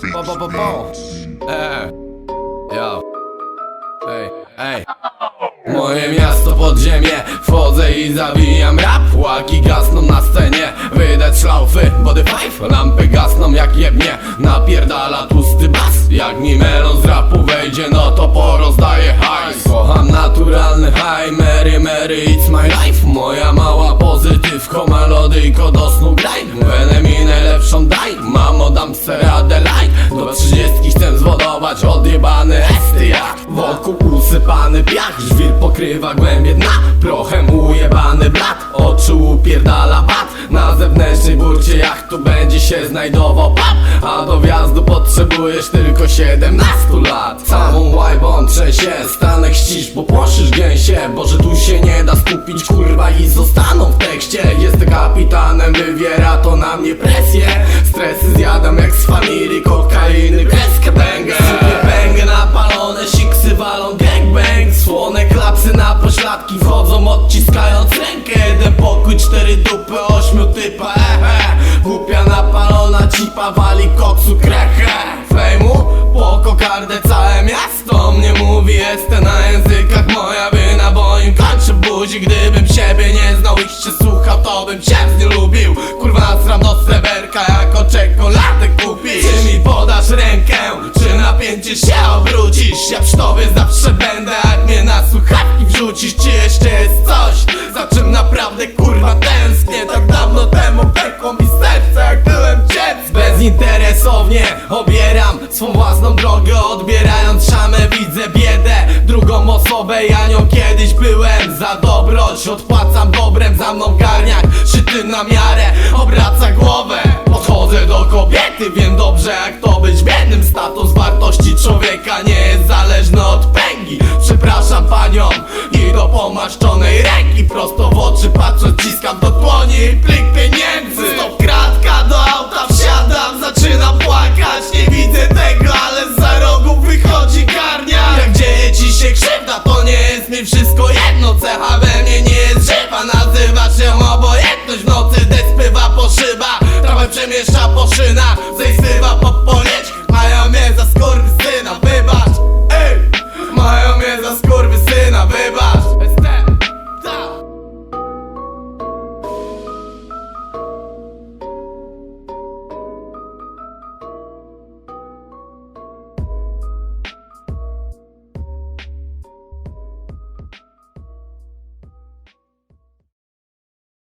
Po, po, po, po. Eee. Yo. Ej, ej. Moje miasto podziemie. Wchodzę i zabijam rap. Łaki gasną na scenie. Wydać szlaufy, body five. Lampy gasną jak jebnie. Napierdala tłusty bas. Jak mi melon z rapu wejdzie No to porozdaję hajs. Kocham naturalny high. Mary, Mary, it's my life. Moja mała pozytywko Melodyjko do snu. Graj i najlepszą daj. Mamo dam se radę zwodować Odjebany jak Wokół usypany piach. Żwir pokrywa głębie dna Prochem ujebany blat Oczu upierdala bat Na zewnętrznej burcie jak tu będzie się znajdował pap. A do wjazdu potrzebujesz tylko 17 lat. Całą łajbą trzęsie Stanek ścisz, bo płoszysz gęsie. Bo że tu się nie da skupić kurwa i zostaną w tekście. Jestem kapitanem, wywiera to na mnie presję. Stresy zjadam jak z familii kokainy pośladki wchodzą odciskając rękę. Jeden pokój, cztery dupy, ośmiu typa ehe. Głupia napalona cipa wali koksu krechę. Fejmu, po kokardę całe miasto mnie mówi. Jestem na językach moja wina, bo im kończy buzi. Gdybym siebie nie znał i się słuchał, to bym cię nie lubił. Kurwa nasram do sreberka, jako czekoladę kupisz Czy mi podasz rękę, czy napięcie się obrócisz? Ja przy tobie zawsze będę, własną drogę Odbierając szamę widzę biedę. Drugą osobę, ja nią kiedyś byłem. Za dobroć odpłacam dobrem Za mną garniak, szyty na miarę. Obraca głowę Podchodzę do kobiety, wiem dobrze jak to być biednym Status wartości człowieka nie jest zależny od pęgi. Przepraszam panią i do pomaszczonej ręki. Prosto w oczy patrząc ciskam do dłoni. I plik wszystko jedno Cecha we mnie nie jest żywa. Nazywa się obojętność W nocy despywa poszyba. Trawę przemieszcza po szynach